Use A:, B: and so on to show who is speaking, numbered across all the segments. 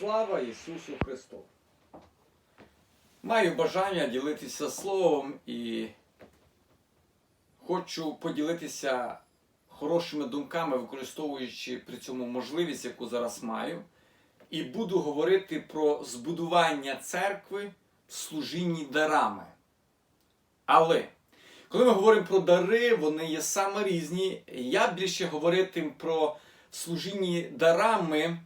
A: Слава Ісусу Христу! Маю бажання ділитися словом і хочу поділитися хорошими думками, використовуючи при цьому можливість, яку зараз маю, і буду говорити про збудування церкви в служінні дарами. Але коли ми говоримо про дари, вони є саме різні. Я більше говоритиму про служінні дарами,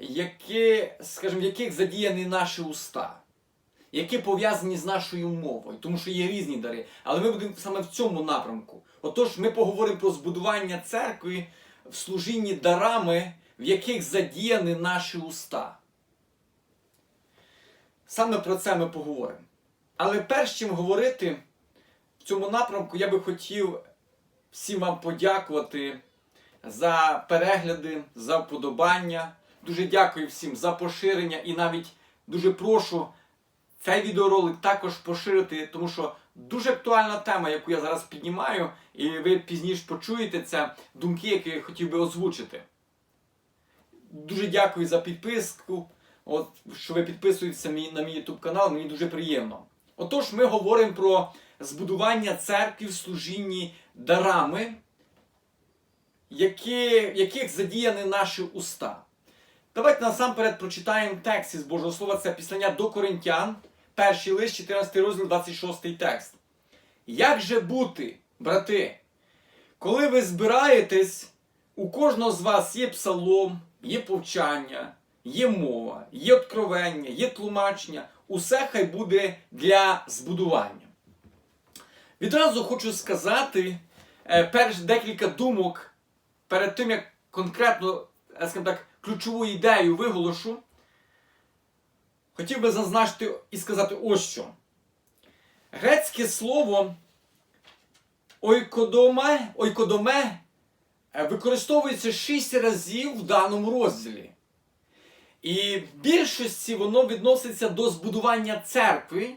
A: які, скажімо, в яких задіяні наші уста, які пов'язані з нашою мовою, тому що є різні дари. Але ми будемо саме в цьому напрямку. Отож, ми поговоримо про збудування церкви в служінні дарами, в яких задіяні наші уста. Саме про це ми поговоримо. Але перш чим говорити в цьому напрямку, я би хотів всім вам подякувати за перегляди, за вподобання. Дуже дякую всім за поширення і навіть дуже прошу цей відеоролик також поширити, тому що дуже актуальна тема, яку я зараз піднімаю, і ви пізніше почуєте це думки, які я хотів би озвучити. Дуже дякую за підписку. От, що ви підписуєтеся на мій YouTube канал, мені дуже приємно. Отож, ми говоримо про збудування церкви в служінні дарами, які, яких задіяні наші уста. Давайте насамперед прочитаємо текст із Божого Слова, це післання до Коринтян, перший лист, 14 розділ, 26 текст. Як же бути, брати, коли ви збираєтесь, у кожного з вас є псалом, є повчання, є мова, є откровення, є тлумачення, усе хай буде для збудування. Відразу хочу сказати е, перш декілька думок перед тим, як конкретно, скажімо так, ключову ідею виголошу. Хотів би зазначити і сказати ось що. Грецьке слово ойкодоме, ойкодоме використовується шість разів в даному розділі. І в більшості воно відноситься до збудування церкви,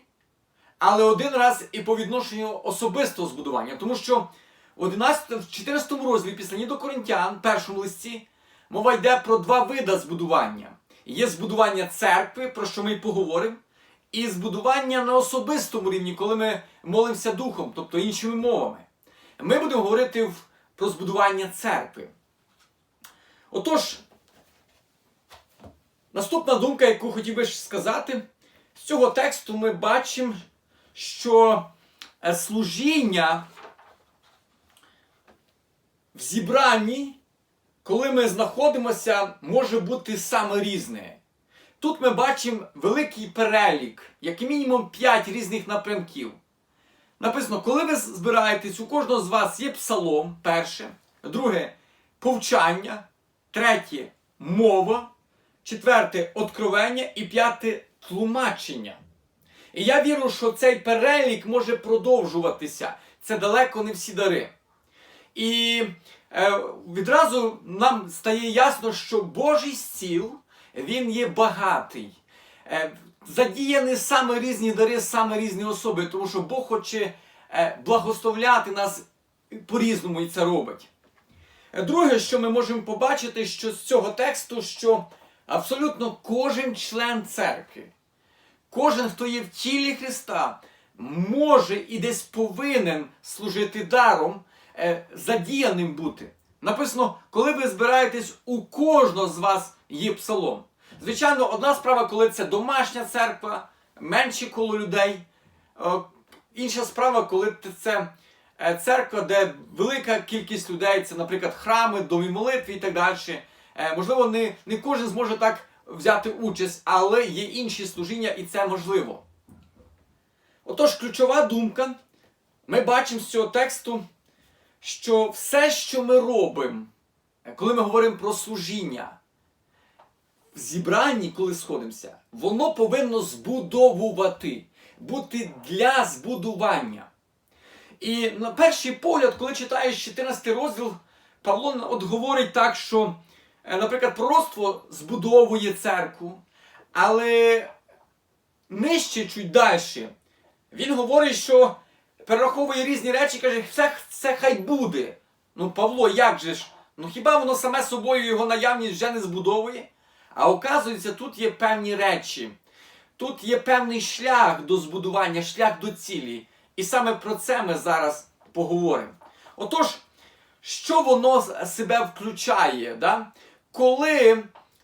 A: але один раз і по відношенню особистого збудування. Тому що в 11, в 14 розділі післані до Коринтян, першому листі, мова йде про два види збудування. Є збудування церкви, про що ми й поговоримо, і збудування на особистому рівні, коли ми молимося духом, тобто іншими мовами. Ми будемо говорити про збудування церкви. Отож, наступна думка, яку хотів би сказати, з цього тексту ми бачимо, що е, служіння в зібранні, коли ми знаходимося, може бути саме різне. Тут ми бачимо великий перелік, як мінімум 5 різних напрямків. Написано, коли ви збираєтесь, у кожного з вас є псалом, перше, друге повчання, третє мова, четверте откровення і п'яте тлумачення. І я вірю, що цей перелік може продовжуватися. Це далеко не всі дари. І відразу нам стає ясно, що Божий стіл він є багатий. Е, задіяні саме різні дари, саме різні особи, тому що Бог хоче е, благословляти нас по-різному і це робить. Е, Друге, що ми можемо побачити, що з цього тексту, що абсолютно кожен член церкви, кожен, хто є в тілі Христа, може і десь повинен служити даром, е, задіяним бути. Написано, коли ви збираєтесь, у кожного з вас є псалом. Звичайно, одна справа, коли це домашня церква, менше коло людей. Е, Інша справа, коли це е, церква, де велика кількість людей, це, наприклад, храми, домі молитви і так далі. Е, Можливо, не, не кожен зможе так взяти участь, але є інші служіння, і це можливо. Отож, ключова думка, ми бачимо з цього тексту, що все, що ми робимо, е, коли ми говоримо про служіння, в зібранні, коли сходимося, воно повинно збудовувати, бути для збудування. І на перший погляд, коли читаєш 14 розділ, Павло от говорить так, що, е, наприклад, пророцтво збудовує церкву, але нижче чуть далі. Він говорить, що перераховує різні речі, каже, все це хай буде. Ну, Павло, як же ж? Ну хіба воно саме собою його наявність вже не збудовує? А оказується, тут є певні речі. Тут є певний шлях до збудування, шлях до цілі. І саме про це ми зараз поговоримо. Отож, що воно себе включає? Да? Коли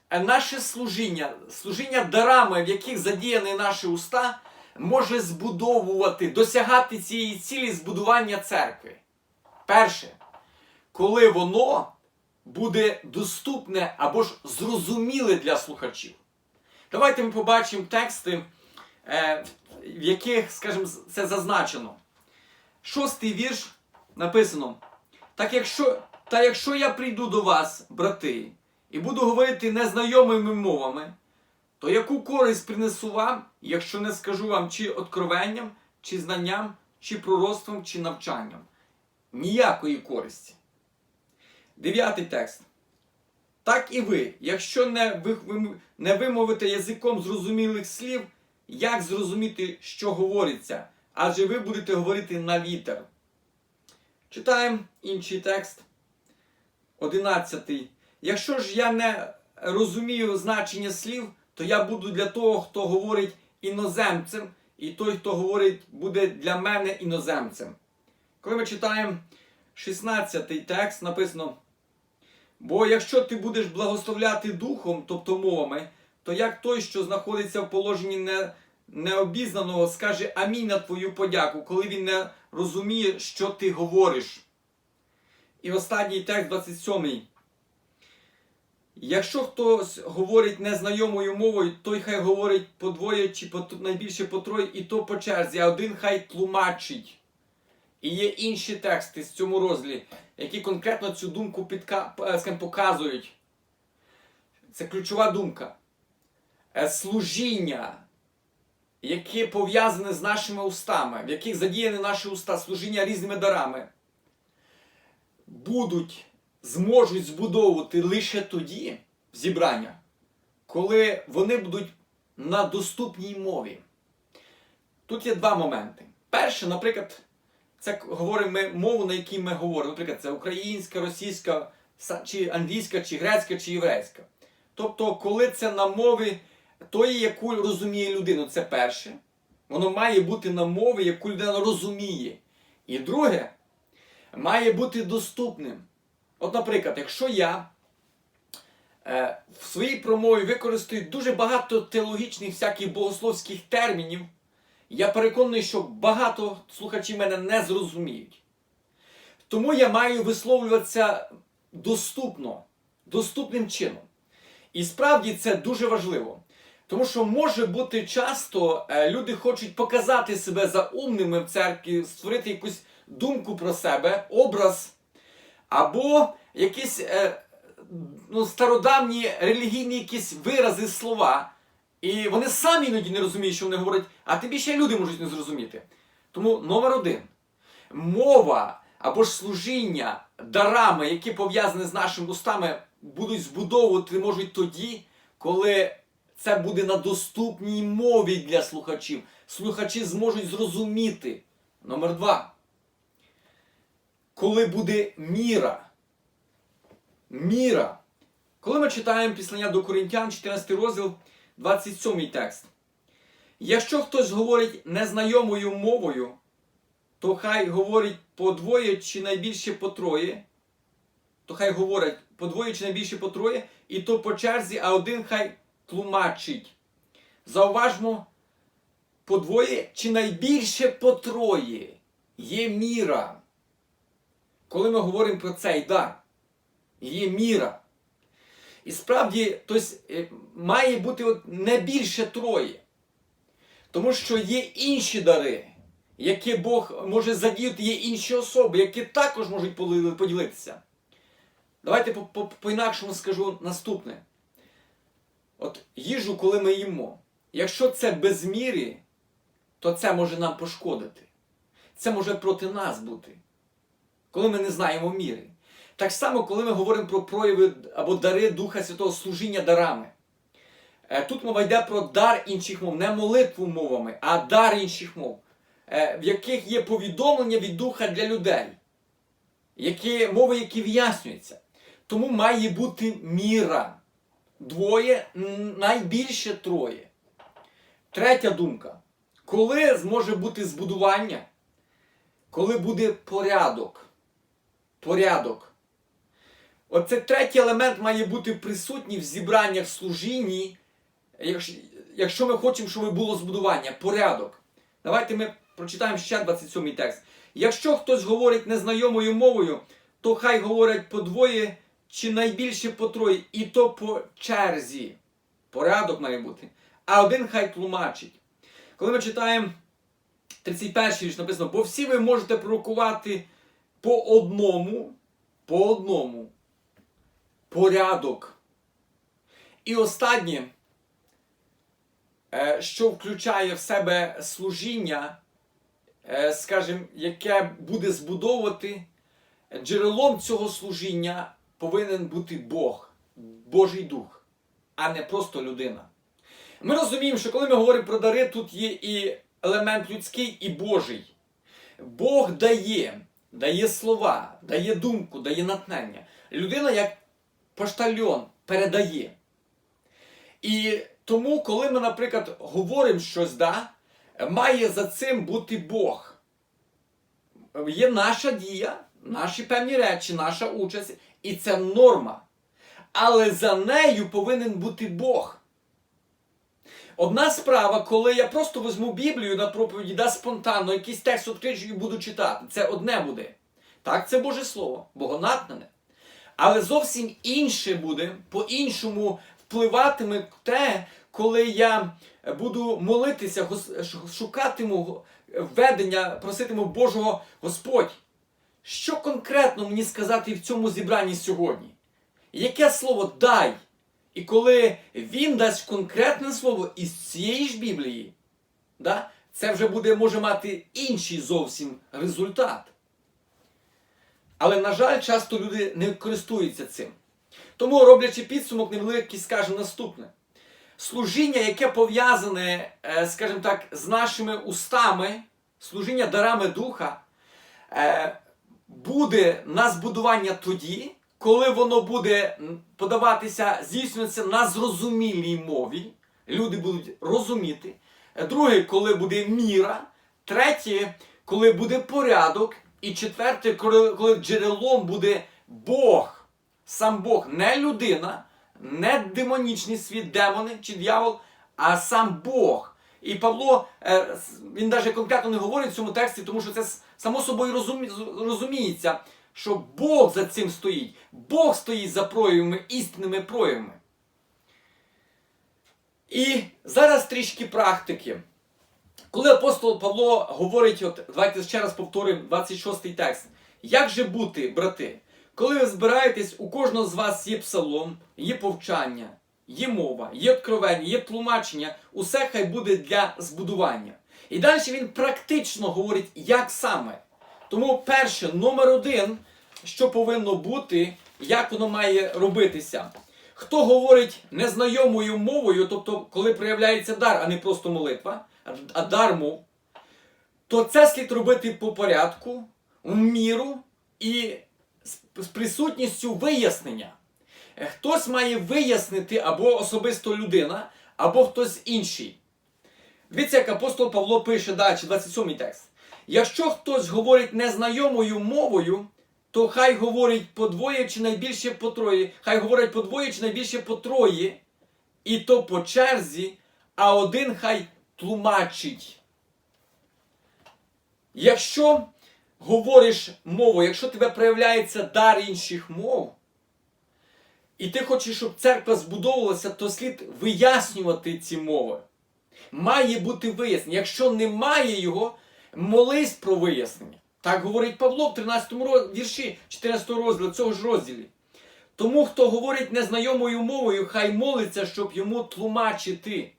A: е, наше служіння, служіння дарами, в яких задіяні наші уста, може збудовувати, досягати цієї цілі збудування церкви. Перше, коли воно буде доступне або ж зрозуміле для слухачів. Давайте ми побачимо тексти, е, в яких, скажімо, це зазначено. Шостий вірш написано: Так якщо, та якщо я прийду до вас, брати, і буду говорити незнайомими мовами, то яку користь принесу вам, якщо не скажу вам чи откровенням, чи знанням, чи пророцтвом, чи навчанням? Ніякої користі. Дев'ятий текст. Так і ви, якщо не, не вимовите язиком зрозумілих слів, як зрозуміти, що говориться? Адже ви будете говорити на вітер. Читаємо інший текст. Одинадцятий. Якщо ж я не розумію значення слів, то я буду для того, хто говорить іноземцем, і той, хто говорить, буде для мене іноземцем. Коли ми читаємо 16 текст, написано. Бо якщо ти будеш благословляти духом, тобто мовами, то як той, що знаходиться в положенні не, необізнаного, скаже амінь на твою подяку, коли він не розуміє, що ти говориш. І останній текст 27. Якщо хтось говорить незнайомою мовою, той хай говорить подвоє чи по, найбільше по троє, і то по черзі, а один хай тлумачить. І є інші тексти з цьому розділі, які конкретно цю думку підка... е, показують. Це ключова думка. Е, Служіння, яке пов'язане з нашими устами, в яких задіяні наші уста, служіння різними дарами, будуть, зможуть збудовувати лише тоді зібрання, коли вони будуть на доступній мові. Тут є два моменти. Перше, наприклад, це говоримо ми мову, на якій ми говоримо. Наприклад, це українська, російська, чи англійська, чи грецька, чи єврейська. Тобто, коли це на мові тої, яку розуміє людина, це перше. Воно має бути на мові, яку людина розуміє. І друге, має бути доступним. От, наприклад, якщо я е, в своїй промові використаю дуже багато теологічних всяких богословських термінів, я переконаний, що багато слухачів мене не зрозуміють. Тому я маю висловлюватися доступно, доступним чином. І справді це дуже важливо. Тому що може бути часто е, люди хочуть показати себе за умними в церкві, створити якусь думку про себе, образ, або якісь е, ну, стародавні релігійні якісь вирази, слова. І вони самі іноді не розуміють, що вони говорять, а тобі ще люди можуть не зрозуміти. Тому номер один. Мова або ж служіння дарами, які пов'язані з нашими устами, будуть збудовувати можуть тоді, коли це буде на доступній мові для слухачів. Слухачі зможуть зрозуміти. Номер два. Коли буде міра. Міра. Коли ми читаємо післання до Коринтян, 14 розділ, 27 текст. Якщо хтось говорить незнайомою мовою, то хай говорить по двоє чи найбільше по троє, то хай говорить по двоє чи найбільше по троє, і то по черзі, а один хай тлумачить. Зауважмо, по двоє чи найбільше по троє є міра. Коли ми говоримо про цей дар, є міра. І справді тобто, е, має бути от не більше троє. Тому що є інші дари, які Бог може задіяти, є інші особи, які також можуть поділитися. Давайте по- по- по-інакшому скажу наступне. От їжу, коли ми їмо, якщо це без міри, то це може нам пошкодити. Це може проти нас бути, коли ми не знаємо міри. Так само, коли ми говоримо про прояви або дари Духа Святого служіння дарами. Е, Тут мова йде про дар інших мов, не молитву мовами, а дар інших мов, е, в яких є повідомлення від Духа для людей, які, мови, які вияснюються. Тому має бути міра. двоє, найбільше троє. Третя думка. Коли зможе бути збудування? Коли буде порядок. Порядок. Оце третій елемент має бути присутній в зібраннях служінні, якщо, ми хочемо, щоб було збудування, порядок. Давайте ми прочитаємо ще 27 текст. Якщо хтось говорить незнайомою мовою, то хай говорять по двоє чи найбільше по троє, і то по черзі. Порядок має бути. А один хай тлумачить. Коли ми читаємо 31 вірш написано, бо всі ви можете пророкувати по одному, по одному порядок. І останнє, е, що включає в себе служіння, е, скажімо, яке буде збудовувати, джерелом цього служіння повинен бути Бог, Божий Дух, а не просто людина. Ми розуміємо, що коли ми говоримо про дари, тут є і елемент людський, і Божий. Бог дає, дає слова, дає думку, дає натхнення. Людина, як поштальйон, передає. І тому, коли ми, наприклад, говоримо щось, да, має за цим бути Бог. Є наша дія, наші певні речі, наша участь, і це норма. Але за нею повинен бути Бог. Одна справа, коли я просто візьму Біблію на проповіді, да спонтанно, якийсь текст відкричу і буду читати. Це одне буде. Так, це Боже Слово, богонатнене. Але зовсім інше буде, по-іншому впливатиме те, коли я буду молитися, шукатиму ведення, проситиму Божого Господь. Що конкретно мені сказати в цьому зібранні сьогодні? Яке слово дай? І коли він дасть конкретне слово із цієї ж Біблії, да, це вже буде, може мати інший зовсім результат. Але, на жаль, часто люди не користуються цим. Тому, роблячи підсумок невеликий, скажу наступне. Служіння, яке пов'язане, е, скажімо так, з нашими устами, служіння дарами духа, е, буде на збудування тоді, коли воно буде подаватися, здійснюватися на зрозумілій мові, люди будуть розуміти. Друге, коли буде міра. Третє, коли буде порядок. І четверте, коли, коли джерелом буде Бог, сам Бог, не людина, не демонічний світ, демони чи дьявол, а сам Бог. І Павло, е, він навіть конкретно не говорить в цьому тексті, тому що це само собою розумі, розуміється, що Бог за цим стоїть. Бог стоїть за проявами, істинними проявами. І зараз трішки практики. Коли апостол Павло говорить, от давайте ще раз повторимо 26 текст. Як же бути, брати? Коли ви збираєтесь, у кожного з вас є псалом, є повчання, є мова, є откровення, є тлумачення, усе хай буде для збудування. І далі він практично говорить, як саме. Тому перше, номер один, що повинно бути, як воно має робитися. Хто говорить незнайомою мовою, тобто коли проявляється дар, а не просто молитва, а- дар мов, то це слід робити по порядку, в міру і з- з присутністю вияснення. Е, Хтось має вияснити або особисто людина, або хтось інший. Дивіться, як апостол Павло пише далі, 27 текст. Якщо хтось говорить незнайомою мовою, то хай говорить по двоє чи найбільше по троє, хай говорить по двоє чи найбільше по троє, і то по черзі, а один хай тлумачить. Якщо говориш мовою, якщо тебе проявляється дар інших мов, і ти хочеш, щоб церква збудовувалася, то слід вияснювати ці мови. Має бути вияснення. Якщо немає його, молись про вияснення. Так говорить Павло в 13 роз- вірші 14 розділу цього ж розділі. Тому, хто говорить незнайомою мовою, хай молиться, щоб йому тлумачити.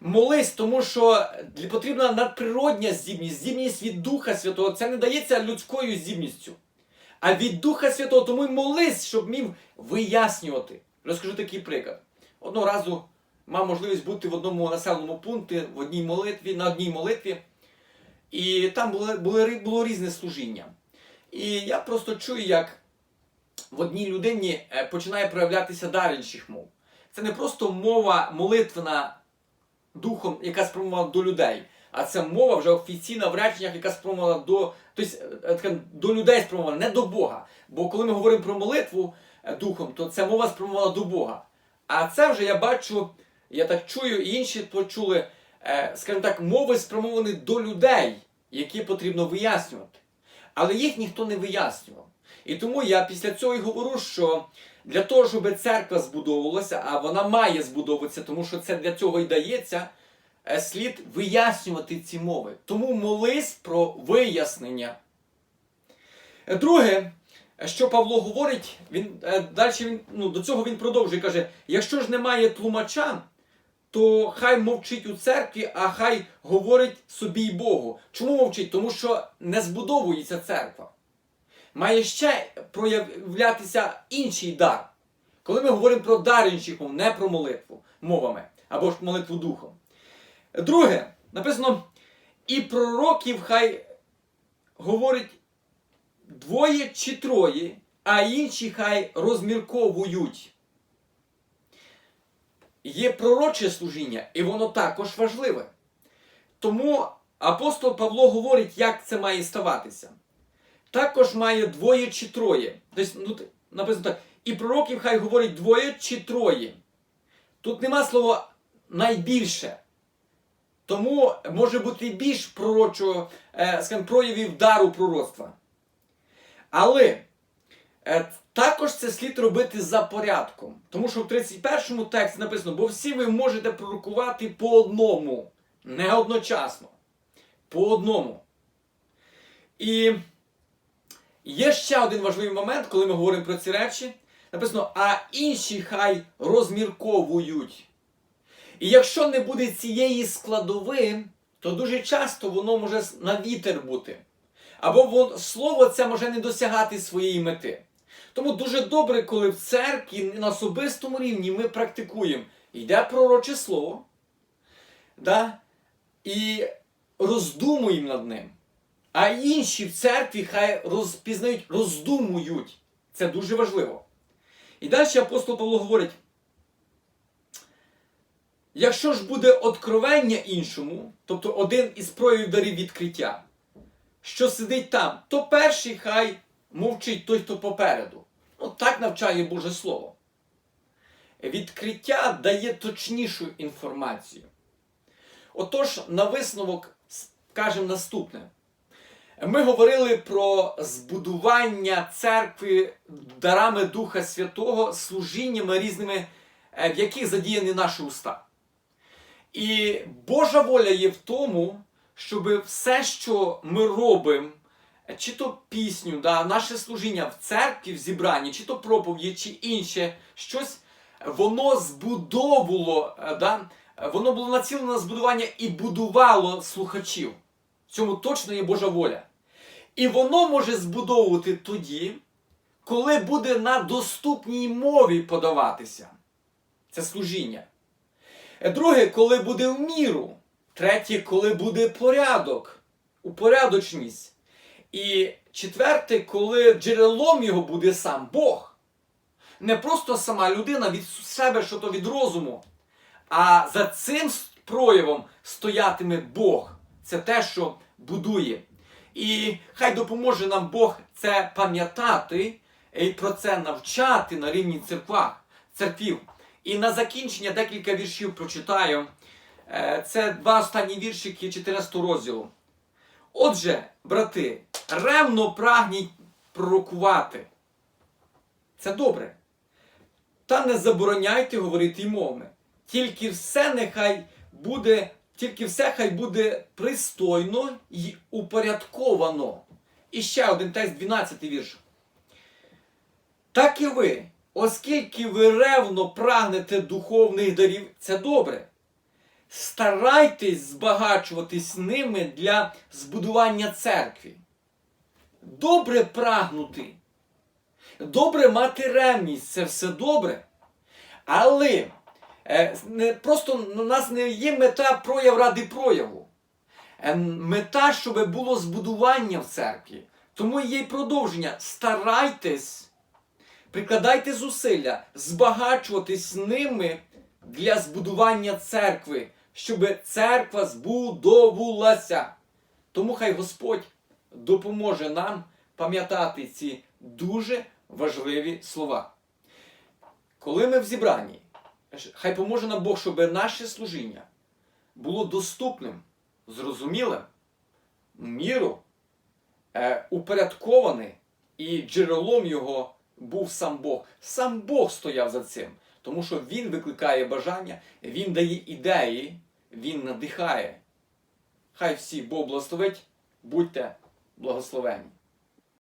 A: Молись, тому що потрібна надприродня здібність, здібність від Духа Святого. Це не дається людською здібністю. А від Духа Святого, тому й молись, щоб міг вияснювати. Розкажу такий приклад. Одного разу мав можливість бути в одному населеному пункті, в одній молитві, на одній молитві. І там були, були, було різне служіння. І я просто чую, як в одній людині е, починає проявлятися дар інших мов. Це не просто мова молитвена духом, яка спрямована до людей, а це мова вже офіційна в реченнях, яка спрямована до, тобто, е, до людей спрямована, не до Бога. Бо коли ми говоримо про молитву е, духом, то це мова спрямована до Бога. А це вже я бачу, я так чую, і інші почули, е, скажімо так, мови спрямовані до людей, які потрібно вияснювати. Але їх ніхто не вияснював. І тому я після цього і говорю, що для того, щоб церква збудовувалася, а вона має збудовуватися, тому що це для цього і дається, е, слід вияснювати ці мови. Тому молись про вияснення. Е, Друге, що Павло говорить, він е, далі він, ну, до цього він продовжує каже: якщо ж немає тлумача, то хай мовчить у церкві, а хай говорить собі й Богу. Чому мовчить? Тому що не збудовується церква. Має ще проявлятися інший дар. Коли ми говоримо про дар інших мов, не про молитву мовами або ж молитву духом. Друге, написано, і пророків хай говорить двоє чи троє, а інші хай розмірковують. Є пророче служіння, і воно також важливе. Тому апостол Павло говорить, як це має ставатися. Також має двоє чи троє. Тобто, ну, написано так, і пророків хай говорить двоє чи троє. Тут нема слова найбільше. Тому може бути більш пророчого, е, скажімо, проявів дару пророцтва. Але е, також це слід робити за порядком. Тому що в 31 тексті написано, бо всі ви можете пророкувати по одному, не одночасно. По одному. І є ще один важливий момент, коли ми говоримо про ці речі. Написано, а інші хай розмірковують. І якщо не буде цієї складови, то дуже часто воно може на вітер бути. Або слово це може не досягати своєї мети. Тому дуже добре, коли в церкві на особистому рівні ми практикуємо. Йде пророче слово, да? і роздумуємо над ним. А інші в церкві хай розпізнають, роздумують. Це дуже важливо. І далі апостол Павло говорить: якщо ж буде откровення іншому, тобто один із проявів дарів відкриття, що сидить там, то перший хай мовчить той, хто попереду. Ну, так навчає Боже Слово. Відкриття дає точнішу інформацію. Отож, на висновок скажемо наступне. Ми говорили про збудування церкви дарами Духа Святого, служіннями різними, е, в яких задіяні наші уста. І Божа воля є в тому, щоб все, що ми робимо, чи то пісню, да, наше служіння в церкві, в зібранні, чи то проповіді, чи інше щось, воно збудовувало, е, да, воно було націлено на збудування і будувало слухачів. В цьому точно є Божа воля. І воно може збудовувати тоді, коли буде на доступній мові подаватися. Це служіння. Е, Друге, коли буде в міру. Третє, коли буде порядок, упорядочність. І четверте, коли джерелом його буде сам Бог. Не просто сама людина від себе, що від розуму. А за цим проявом стоятиме Бог. Це те, що будує. І хай допоможе нам Бог це пам'ятати і про це навчати на рівні церквах, церквів. І на закінчення декілька віршів прочитаю. Е, Це два останні віршики 14 розділу. Отже, брати, ревно прагніть пророкувати. Це добре. Та не забороняйте говорити й мовами. Тільки все нехай буде, тільки все хай буде пристойно й упорядковано. І ще один текст, 12 вірш. Так і ви, оскільки ви ревно прагнете духовних дарів, це добре. Старайтесь збагачуватись ними для збудування церкви. Добре прагнути. Добре мати ревність, це все добре. Але е, не, просто у нас не є мета прояв ради прояву. Е, Мета, щоб було збудування в церкві. Тому є й продовження. Старайтесь Прикладайте зусилля збагачуватись ними для збудування церкви, щоб церква збудовувалася. Тому хай Господь допоможе нам пам'ятати ці дуже важливі слова. Коли ми в зібранні, хай поможе нам Бог, щоб наше служіння було доступним, зрозумілим, міру, е, упорядковане, і джерелом його був сам Бог. Сам Бог стояв за цим, тому що Він викликає бажання, Він дає ідеї, Він надихає. Хай всі Бог благословить, будьте благословені.